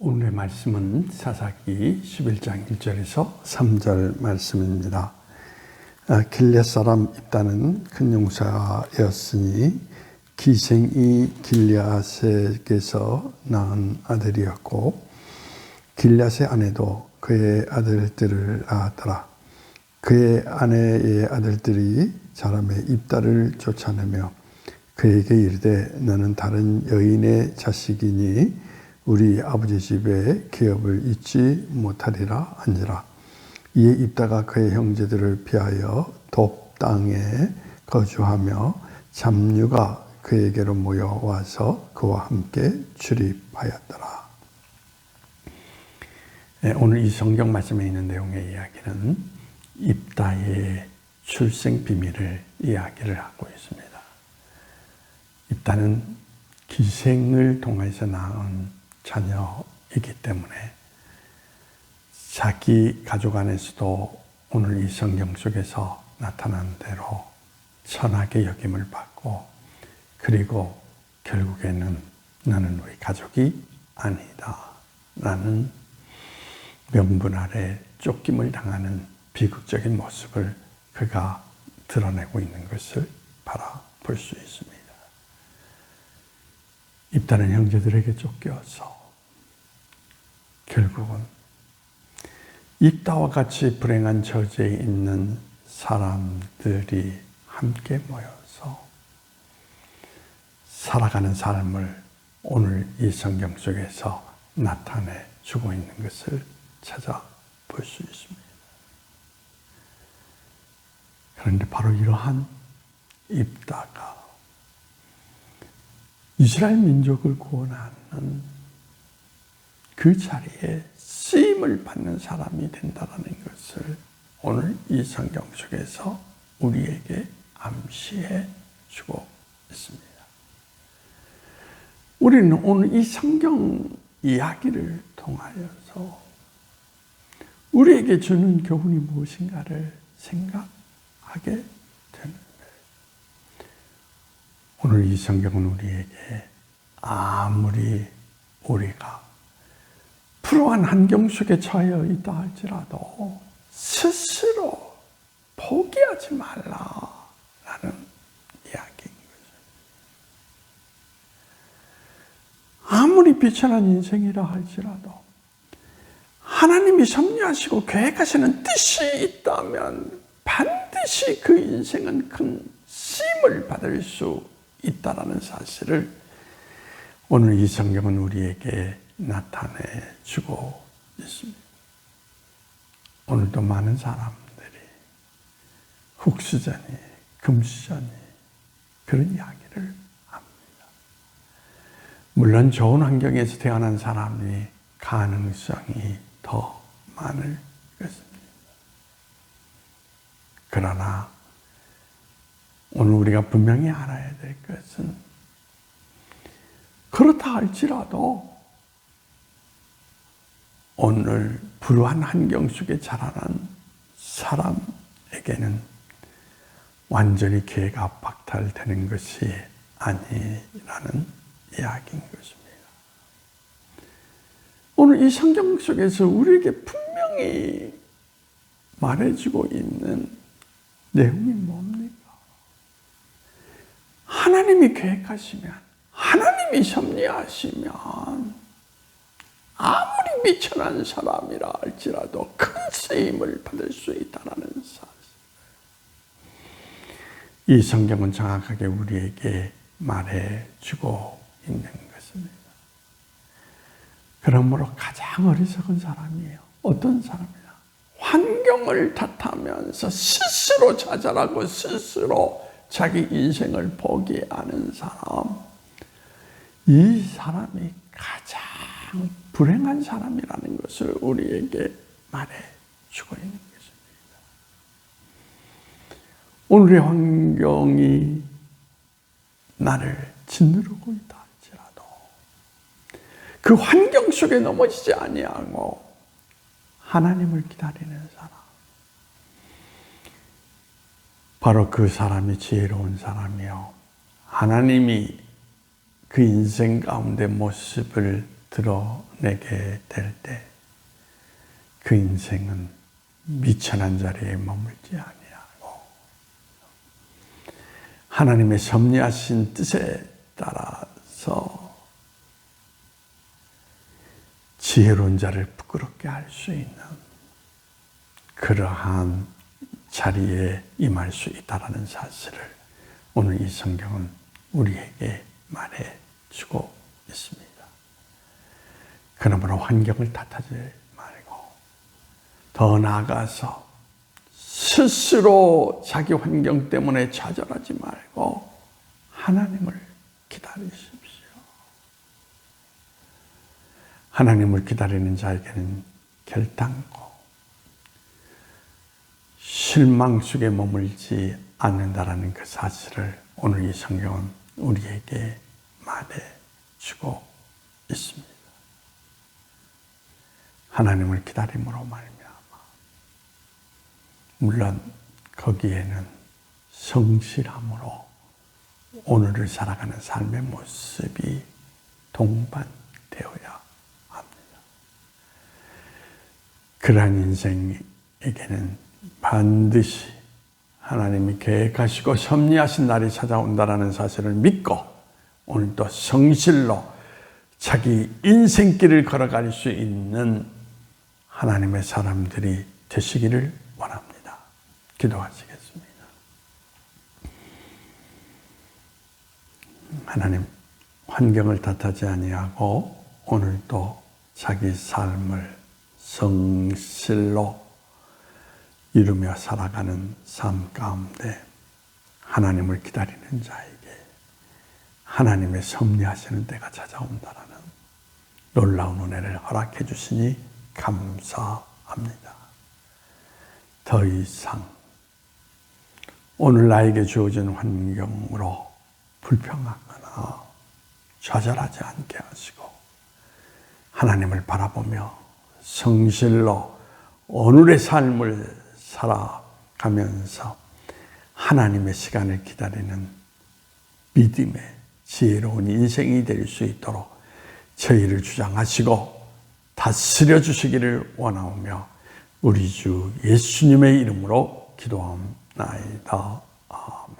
오늘의 말씀은 사사기 11장 1절에서 3절 말씀입니다. 아, 길앗 사람 입다는 큰 용사였으니 기생이 길앗에게서 낳은 아들이었고 길앗의 아내도 그의 아들들을 낳았더라. 그의 아내의 아들들이 사람의 입다를 쫓아내며 그에게 이르되 너는 다른 여인의 자식이니 우리 아버지 집에 기업을 잊지 못하리라 한지라. 이에 입다가 그의 형제들을 피하여 돕 땅에 거주하며 잡류가 그에게로 모여와서 그와 함께 출입하였더라. 네, 오늘 이 성경 말씀에 있는 내용의 이야기는 입다의 출생 비밀을 이야기를 하고 있습니다. 입다는 기생을 통해서 낳은 자녀이기 때문에 자기 가족 안에서도 오늘 이 성경 속에서 나타난 대로 천하게 여김을 받고 그리고 결국에는 나는 우리 가족이 아니다. 라는 명분 아래 쫓김을 당하는 비극적인 모습을 그가 드러내고 있는 것을 바라볼 수 있습니다. 입다는 형제들에게 쫓겨서 결국은 입다와 같이 불행한 처지에 있는 사람들이 함께 모여서 살아가는 삶을 오늘 이 성경 속에서 나타내 주고 있는 것을 찾아볼 수 있습니다. 그런데 바로 이러한 입다가 이스라엘 민족을 구원하는 그 자리에 쓰임을 받는 사람이 된다는 것을 오늘 이 성경 속에서 우리에게 암시해 주고 있습니다. 우리는 오늘 이 성경 이야기를 통하여서 우리에게 주는 교훈이 무엇인가를 생각하게 오늘 이 성경은 우리에게 아무리 우리가 불우한 환경 속에 처해 있다 할지라도 스스로 포기하지 말라라는 이야기인 거죠. 아무리 비천한 인생이라 할지라도 하나님이 섭리하시고 계획하시는 뜻이 있다면 반드시 그 인생은 큰 쓰임을 받을 수 있다라는 사실을 오늘 이 성경은 우리에게 나타내 주고 있습니다. 오늘도 많은 사람들이 훅수자니 금수자니 그런 이야기를 합니다. 물론 좋은 환경에서 태어난 사람이 가능성이 더 많을 것입니다. 그러나 오늘 우리가 분명히 알아야 될 것은 그렇다 할지라도 오늘 불우한 환경 속에 자라난 사람에게는 완전히 계가 박탈되는 것이 아니라는 이야기인 것입니다. 오늘 이 성경 속에서 우리에게 분명히 말해주고 있는 내용이 뭡니까? 하나님이 계획하시면, 하나님이 섭리하시면, 미천한 사람이라 할지라도 큰 쓰임을 받을 수 있다는 사실. 이 성경은 정확하게 우리에게 말해주고 있는 것입니다. 그러므로 가장 어리석은 사람이에요. 어떤 사람이냐? 환경을 탓하면서 스스로 자잘하고 스스로 자기 인생을 포기하는 사람, 이 사람이 가장 불행한 사람이라는 것을 우리에게 말해 주고 있는 것입니다. 오늘의 환경이 나를 짓누르고 있다 할지라도 그 환경 속에 넘어지지 아니하고 하나님을 기다리는 사람, 바로 그 사람이 지혜로운 사람이요. 하나님이 그 인생 가운데 모습을 드러내시고 내게 될 때 그 인생은 미천한 자리에 머물지 아니하고 하나님의 섭리하신 뜻에 따라서 지혜로운 자를 부끄럽게 할 수 있는 그러한 자리에 임할 수 있다라는 사실을 오늘 이 성경은 우리에게 말해 주고 있습니다. 그러므로 환경을 탓하지 말고 더 나아가서 스스로 자기 환경 때문에 좌절하지 말고 하나님을 기다리십시오. 하나님을 기다리는 자에게는 결단코 실망 속에 머물지 않는다라는 그 사실을 오늘 이 성경은 우리에게 말해 주고 있습니다. 하나님을 기다림으로 말미암아 물론 거기에는 성실함으로 오늘을 살아가는 삶의 모습이 동반되어야 합니다. 그러한 인생에게는 반드시 하나님이 계획하시고 섭리하신 날이 찾아온다라는 사실을 믿고 오늘도 성실로 자기 인생길을 걸어갈 수 있는 하나님의 사람들이 되시기를 원합니다. 기도하시겠습니다. 하나님, 환경을 탓하지 아니하고 오늘도 자기 삶을 성실로 이루며 살아가는 삶 가운데 하나님을 기다리는 자에게 하나님의 섭리하시는 때가 찾아온다라는 놀라운 은혜를 허락해 주시니 감사합니다. 더 이상 오늘 나에게 주어진 환경으로 불평하거나 좌절하지 않게 하시고 하나님을 바라보며 성실로 오늘의 삶을 살아가면서 하나님의 시간을 기다리는 믿음의 지혜로운 인생이 될 수 있도록 저희를 주장하시고 다스려 주시기를 원하오며 우리 주 예수님의 이름으로 기도합나이다. 아멘.